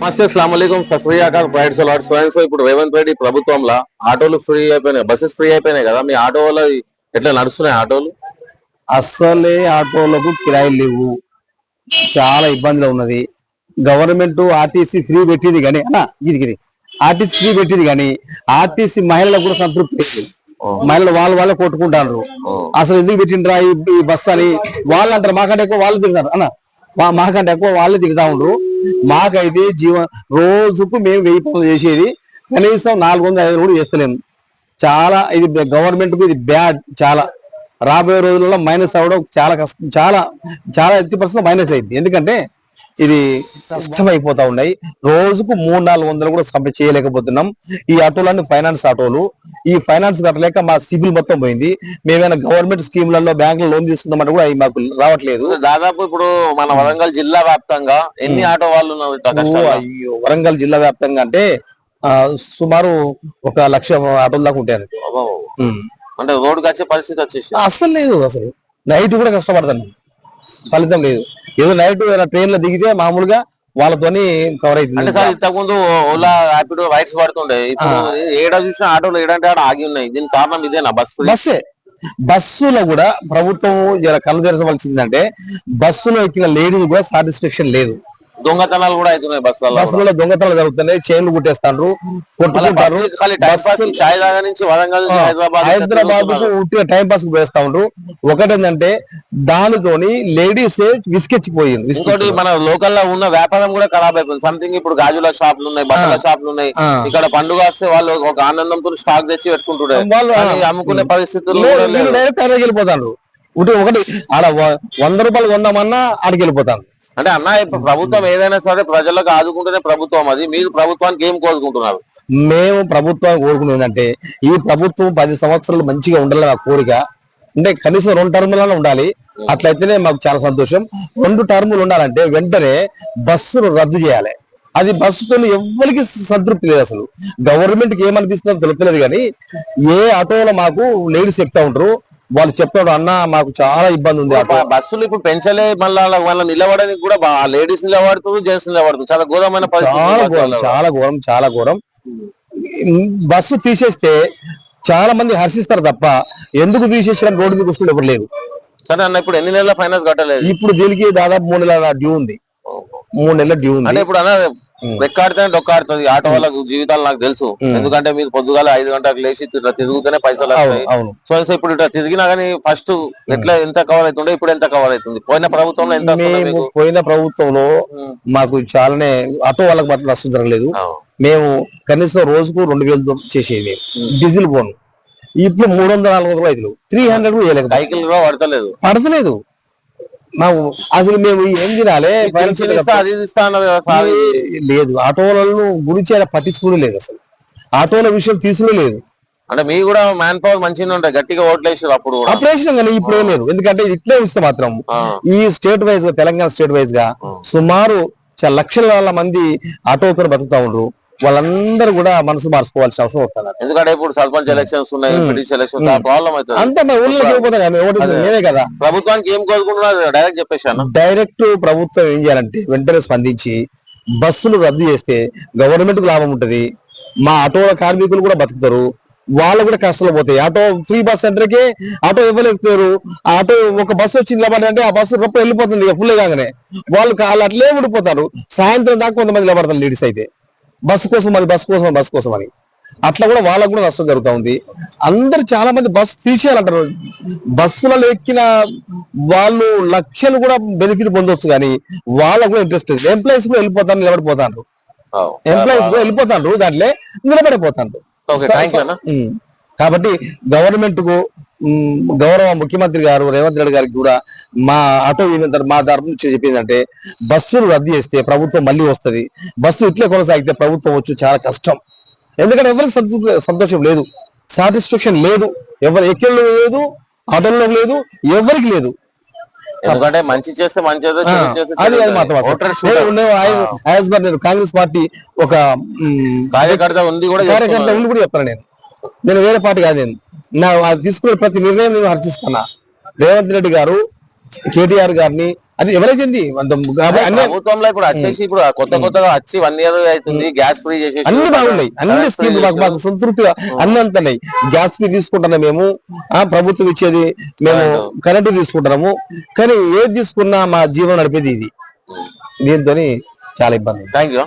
నమస్తే అస్సలం సశ్రీయాక ప్రైడ్ సలాడ్ స్వయం సో ఇప్పుడు రేవంత్ రెడ్డి ప్రభుత్వంలో ఆటోలు ఫ్రీ అయిపోయినాయి బస్సెస్ ఫ్రీ అయిపోయినాయి కదా మీ ఆటో వల్ల ఎట్లా నడుస్తున్నాయి ఆటోలు? అస్సలే ఆటోలకు కిరాయిలు లేవు. చాలా ఇబ్బందిలో ఉన్నది. గవర్నమెంట్ ఆర్టీసీ ఫ్రీ పెట్టింది కానీ ఇది ఇది. ఆర్టీసీ ఫ్రీ పెట్టింది కానీ ఆర్టీసీ మహిళలకు కూడా సంతృప్తి లేదు. మహిళలు వాళ్ళు వాళ్ళే కొట్టుకుంటారు. అసలు ఎందుకు పెట్టిండ్రా ఈ బస్సు అని? వాళ్ళు అంటారు మాకంటే ఎక్కువ వాళ్ళు తింటారు అన్న. మా- మాకంటే ఎక్కువ వాళ్ళే తింటా ఉండరు మాకైతే జీవ రోజుకు మేము వెయ్యి పనులు చేసేది కనీసం నాలుగు వందల ఐదు కూడా చేస్తలేము. చాలా ఇది గవర్నమెంట్కు ఇది బ్యాడ్ చాలా. రాబోయే రోజులలో మైనస్ అవ్వడం చాలా కష్టం చాలా చాలా ఎత్తి పర్సెంట్ మైనస్ అయింది ఎందుకంటే ఇది కష్టమైపోతా ఉన్నాయి. రోజుకు మూడు నాలుగు వందలు కూడా సబ్మిట్ చేయలేకపోతున్నాం. ఈ ఆటోలన్నీ ఫైనాన్స్ ఆటోలు. ఈ ఫైనాన్స్ కట్టలేక మా సిబిల్ మొత్తం పోయింది. మేమైనా గవర్నమెంట్ స్కీమ్లలో బ్యాంకులో లోన్ తీసుకుందామంటే కూడా అవి మాకు రావట్లేదు. దాదాపు ఇప్పుడు మన వరంగల్ జిల్లా వ్యాప్తంగా ఎన్ని ఆటో వాళ్ళు అయ్యో వరంగల్ జిల్లా వ్యాప్తంగా అంటే సుమారు ఒక లక్ష ఆటోల దాకా ఉంటాయి. అంటే రోడ్డుకి వచ్చే పరిస్థితి వచ్చేసి అస్సలు లేదు అసలు. నైట్ కూడా కష్టపడతాను. ఫలితం లేదు. ఏదో నైట్ ట్రైన్లో దిగితే మామూలుగా వాళ్ళతోని కవర్ అంటే అవుతుంది సార్ ఇంతకుముందు ఓలా ర్యాపిడో రైడ్స్ పడుతుండే ఇప్పుడు ఏడ చూసినా ఆటోలు ఏడంటే ఆడ ఆగి ఉన్నాయి. దీనికి కారణం ఇదేనా బస్? బస్సే. బస్సులో కూడా ప్రభుత్వం కళ్ళు తెరచవలసిందంటే బస్సులో ఎక్కిన లేడీస్ కూడా సాటిస్ఫాక్షన్ లేదు. దొంగతనాలు కూడా అవుతున్నాయి బస్సులలో బస్సులలో దొంగతనాలు జరుగుతున్నాయి. చైన్లు కుట్టేస్తారు కొట్టుకుంటారు. ఖాళీ టైం పాస్ బస్సులు- చాయ్ దాగా నుంచి వరంగల్ నుంచి హైదరాబాద్ హైదరాబాద్కు ఉట్టిన టైం పాస్ వేస్తా ఉంటారు ఒకటేంటంటే దానితోని లేడీస్ విసికెచ్చిపోయింది ఇంకోటి మన లోకల్లో ఉన్న వ్యాపారం కూడా ఖరాబ్ అయిపోయింది. సంథింగ్ ఇప్పుడు గాజుల షాపులు ఉన్నాయి బట్టల షాపులు ఉన్నాయి. ఇక్కడ పండుగ వస్తే వాళ్ళు ఒక ఆనందంతో స్టాక్ తెచ్చి పెట్టుకుంటుండే. వాళ్ళు అమ్ముకునే పరిస్థితులు లేదు, కూడా వీళ్ళు లేవు. డైరెక్ట్ వెళ్ళిపోతారు ఒకటి ఒకటి ఆడ వంద రూపాయలు కొందామన్నా ఆడికి వెళ్ళిపోతాను అంటే అన్న ఇప్పుడు ప్రభుత్వం ఏదైనా సరే ప్రజలకు ఆదుకుంటేనే ప్రభుత్వం అది. మీరు ప్రభుత్వానికి ఏం కోరుకుంటున్నారు? మేము ప్రభుత్వం కోరుకునేది ఏంటంటే ఈ ప్రభుత్వం పది సంవత్సరాలు మంచిగా ఉండాలని నా కోరిక. అంటే కనీసం రెండు టర్ములలో ఉండాలి. అట్లయితేనే మాకు చాలా సంతోషం. రెండు టర్ములు ఉండాలంటే వెంటనే బస్సులు రద్దు చేయాలి. అది బస్సుతో ఎవ్వరికి సంతృప్తి లేదు అసలు. గవర్నమెంట్కి ఏమనిపిస్తుందో తెలుపులేదు కానీ ఏ ఆటోలో మాకు లేడీస్ ఎక్కుతా ఉంటారు వాళ్ళు చెప్తాడు అన్న మాకు చాలా ఇబ్బంది ఉంది. బస్సులు ఇప్పుడు పెంచలే మళ్ళీ వాళ్ళ నిలబడడానికి కూడా లేడీస్ నిలబడుతుంది జెంట్స్ నిలబడుతుంది చాలా ఘోరమైన చాలా. ఘోరం చాలా ఘోరం చాలా ఘోరం. బస్సు తీసేస్తే చాలా మంది హర్షిస్తారు తప్ప ఎందుకు తీసేసిన రోడ్డు మీద వస్తుంది ఎవరు లేదు సరే అన్న ఇప్పుడు ఎన్ని నెలల ఫైనాన్స్ కట్టలేదు? ఇప్పుడు దీనికి దాదాపు మూడు నెలల డ్యూ ఉంది. మూడు నెలల డ్యూ అంటే ఉంది ఇప్పుడు అన్న రెక్కాడితే డొక్కాడుతుంది ఆటో వాళ్ళకు జీవితాలు నాకు తెలుసు. ఎందుకంటే మీరు పొద్దుగాల ఐదు గంటలకు లేచి ఇట్లా తిరుగుతూనే పైసలు సో సో ఇప్పుడు ఇట్లా తిరిగినా కానీ ఫస్ట్ ఎట్లా ఎంత కవర్ అవుతుండే ఇప్పుడు ఎంత కవర్ అవుతుంది పోయిన ప్రభుత్వంలో ఎంత పోయిన ప్రభుత్వంలో. మాకు చాలానే ఆటో వాళ్ళకి మాత్రం నష్టం జరగలేదు. మేము కనీసం రోజుకు రెండు వేలు చేసేది డీజిల్ పోను. ఇప్పుడు మూడు వందల నాలుగు వందల ఐదులు. త్రీ హండ్రెడ్ కూడా కూడా పడతలేదు. పడతలేదు. మాకు అసలు మేము ఏం తినాలి? ఇస్తా ఇస్తా లేదు ఆటోలను గురించి ఆయన పట్టించుకునే లేదు అసలు. ఆటోల విషయం తీసుకునే లేదు. అంటే మీ కూడా మ్యాన్ పవర్ మంచిగా ఉంటాయి గట్టిగా ఓట్లు వేసారు అప్పుడు కూడా. ఆపరేషన్ కానీ ఇప్పుడు ఏం లేదు. ఎందుకంటే ఇట్లే ఉంచితే మాత్రం. ఈ స్టేట్ వైజ్గా తెలంగాణ స్టేట్ వైజ్గా సుమారు చాలా లక్షల మంది ఆటోతో బతుకుతా ఉండరు. వాళ్ళందరూ కూడా మనసు మార్చుకోవాల్సిన అవసరం వస్తున్నారు ఎందుకంటే ఇప్పుడు సర్పంచ్ ఎలక్షన్స్ ఉన్నాయి ఎంపీటీసీ ఎలక్షన్స్ ప్రాబ్లం అవుతుంది. అంతా మా కదా, మేము ప్రభుత్వానికి ఏం కోరుకుంటున్నారు? డైరెక్ట్ చెప్పేశాను. డైరెక్ట్ ప్రభుత్వం ఏం చేయాలంటే వెంటనే స్పందించి బస్సులు రద్దు చేస్తే గవర్నమెంట్కు లాభం ఉంటది మా ఆటోల కార్మికులు కూడా బతుకుతారు వాళ్ళు కూడా కష్టాలు పోతాయి. ఆటో ఫ్రీ బస్ సెంటర్కి ఆటో ఇవ్వలేకపోతారు ఆటో ఒక బస్సు వచ్చి నిలబడంటే ఆ బస్సు గొప్ప వెళ్ళిపోతుంది ఇక ఫుల్ కాగానే. వాళ్ళు వాళ్ళు అట్లే ఉండిపోతారు. సాయంత్రం దాకా కొంతమంది నిలబడతారు లేడీస్ అయితే. బస్సు కోసం మరి బస్సు కోసం బస్సు కోసం అని. అట్లా కూడా వాళ్ళకు కూడా నష్టం జరుగుతా ఉంది. అందరు చాలా మంది బస్సు తీసేయాలంటారు. బస్సులలో ఎక్కిన వాళ్ళు లక్షలు కూడా బెనిఫిట్ పొందొచ్చు కానీ వాళ్ళకు కూడా ఇంట్రెస్ట్ ఎంప్లాయీస్ కూడా వెళ్ళిపోతారు నిలబడిపోతారు. ఎంప్లాయీస్ కూడా వెళ్ళిపోతారు దాంట్లో నిలబడిపోతారు. కాబట్టి గవర్నమెంట్కు గౌరవ ముఖ్యమంత్రి గారు రేవంత్ రెడ్డి గారికి కూడా మా ఆటో యూనియన్ మా తరఫు నుంచి చెప్పిందంటే బస్సులు రద్దు చేస్తే ప్రభుత్వం మళ్ళీ వస్తది. బస్సు ఇట్లే కొనసాగితే ప్రభుత్వం వచ్చి చాలా కష్టం. ఎందుకంటే ఎవరికి సంతోషం లేదు. సాటిస్ఫాక్షన్ లేదు. ఎవరు ఎక్కడలో లేదు ఆటోలో లేదు ఎవరికి లేదు. ఎందుకంటే మంచి చేస్తే మంచి కాంగ్రెస్ పార్టీ ఒక కార్యకర్త ఉంది కూడా కార్యకర్త. ఉండి కూడా చెప్తాను నేను. నేను వేరే పార్టీ కాదు నేను. నా అది తీసుకునే ప్రతి నిర్ణయం నేను హర్షిస్తున్నా రేవంత్ రెడ్డి గారు కేటీఆర్ గారిని అది ఎవరైతే అంత కాబట్టి అన్ని ప్రభుత్వంలో ఇప్పుడు వచ్చేసి ఇప్పుడు కొత్త కొత్తగా వచ్చి వన్ ఇయర్ అవుతుంది గ్యాస్ ఫ్రీ చేసేసి అన్ని బాగున్నాయి. అన్ని స్కీమ్లు మాకు మాకు సంతృప్తిగా అన్ని అంటున్నాయి. గ్యాస్ ఫీ తీసుకుంటున్నాం మేము. ఆ ప్రభుత్వం ఇచ్చేది మేము. కరెంటు తీసుకుంటున్నాము. కానీ ఏది తీసుకున్నా మా జీవనం నడిపేది ఇది. దీంతో చాలా ఇబ్బంది థ్యాంక్ యూ.